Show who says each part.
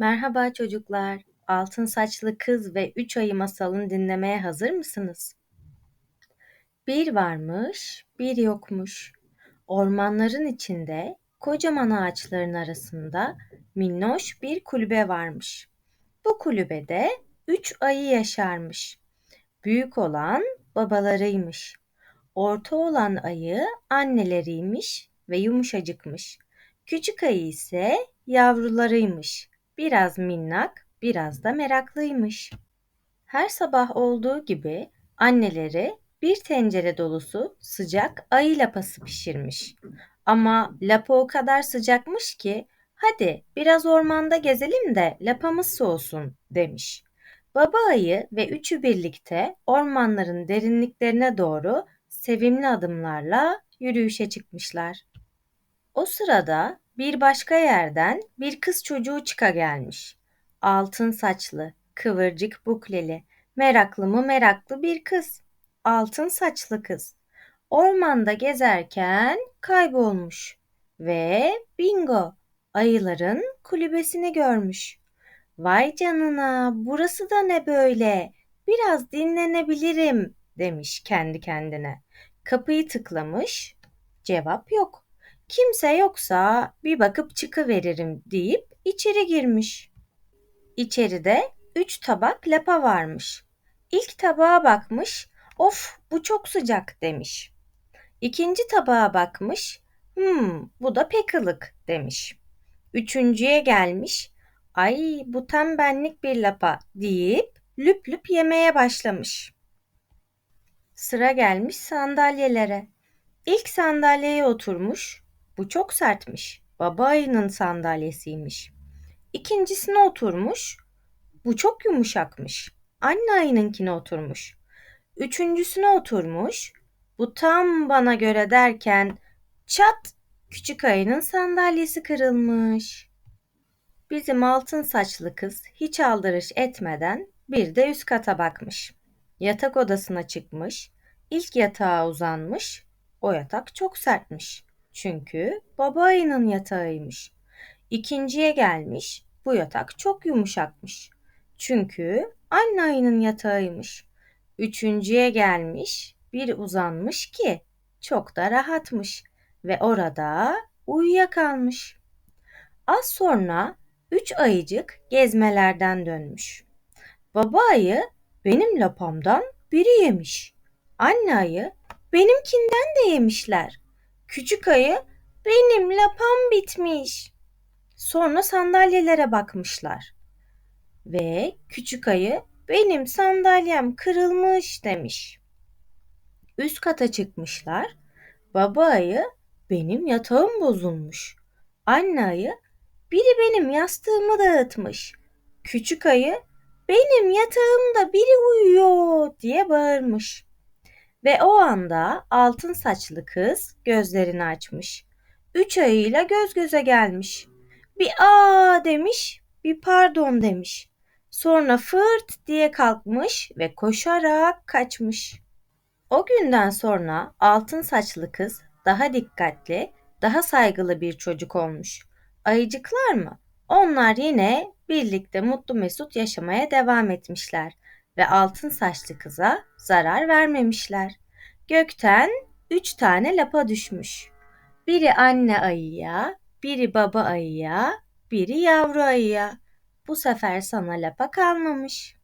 Speaker 1: Merhaba çocuklar. Altın saçlı kız ve üç ayı masalını dinlemeye hazır mısınız? Bir varmış, bir yokmuş. Ormanların içinde, kocaman ağaçların arasında minnoş bir kulübe varmış. Bu kulübede üç ayı yaşarmış. Büyük olan babalarıymış. Orta olan ayı anneleriymiş ve yumuşacıkmış. Küçük ayı ise yavrularıymış. Biraz minnak, biraz da meraklıymış. Her sabah olduğu gibi anneleri bir tencere dolusu sıcak ayı lapası pişirmiş. Ama lapa o kadar sıcakmış ki hadi biraz ormanda gezelim de lapamız soğusun demiş. Baba ayı ve üçü birlikte ormanların derinliklerine doğru sevimli adımlarla yürüyüşe çıkmışlar. O sırada bir başka yerden bir kız çocuğu çıka gelmiş. Altın saçlı, kıvırcık bukleli, meraklı mı meraklı bir kız. Altın saçlı kız. Ormanda gezerken kaybolmuş ve bingo ayıların kulübesini görmüş. Vay canına burası da ne böyle? Biraz dinlenebilirim demiş kendi kendine. Kapıyı tıklamış. Cevap yok. Kimse yoksa bir bakıp çıkıveririm deyip içeri girmiş. İçeride üç tabak lapa varmış. İlk tabağa bakmış, of bu çok sıcak demiş. İkinci tabağa bakmış, hmm bu da pek ılık demiş. Üçüncüye gelmiş, ay bu tam benlik bir lapa deyip lüp lüp yemeye başlamış. Sıra gelmiş sandalyelere. İlk sandalyeye oturmuş, bu çok sertmiş. Baba ayının sandalyesiymiş. İkincisine oturmuş. Bu çok yumuşakmış. Anne ayınınkine oturmuş. Üçüncüsüne oturmuş. Bu tam bana göre derken çat küçük ayının sandalyesi kırılmış. Bizim altın saçlı kız hiç aldırış etmeden bir de üst kata bakmış. Yatak odasına çıkmış. İlk yatağa uzanmış. O yatak çok sertmiş. Çünkü baba ayının yatağıymış. İkinciye gelmiş. Bu yatak çok yumuşakmış. Çünkü anne ayının yatağıymış. Üçüncüye gelmiş. Bir uzanmış ki çok da rahatmış ve orada uyuyakalmış. Az sonra üç ayıcık gezmelerden dönmüş. Baba ayı benim lapamdan biri yemiş. Anne ayı benimkinden de yemişler. Küçük ayı benim lapam bitmiş. Sonra sandalyelere bakmışlar. Ve küçük ayı benim sandalyem kırılmış demiş. Üst kata çıkmışlar. Baba ayı benim yatağım bozulmuş. Anne ayı biri benim yastığımı dağıtmış. Küçük ayı benim yatağımda biri uyuyor diye bağırmış. Ve o anda altın saçlı kız gözlerini açmış. Üç ayıyla göz göze gelmiş. Bir aa demiş, bir pardon demiş. Sonra fırt diye kalkmış ve koşarak kaçmış. O günden sonra altın saçlı kız daha dikkatli, daha saygılı bir çocuk olmuş. Ayıcıklar mı? Onlar yine birlikte mutlu mesut yaşamaya devam etmişler ve altın saçlı kıza zarar vermemişler. Gökten üç tane lapa düşmüş. Biri anne ayıya, biri baba ayıya, biri yavru ayıya. Bu sefer sana lapa kalmamış.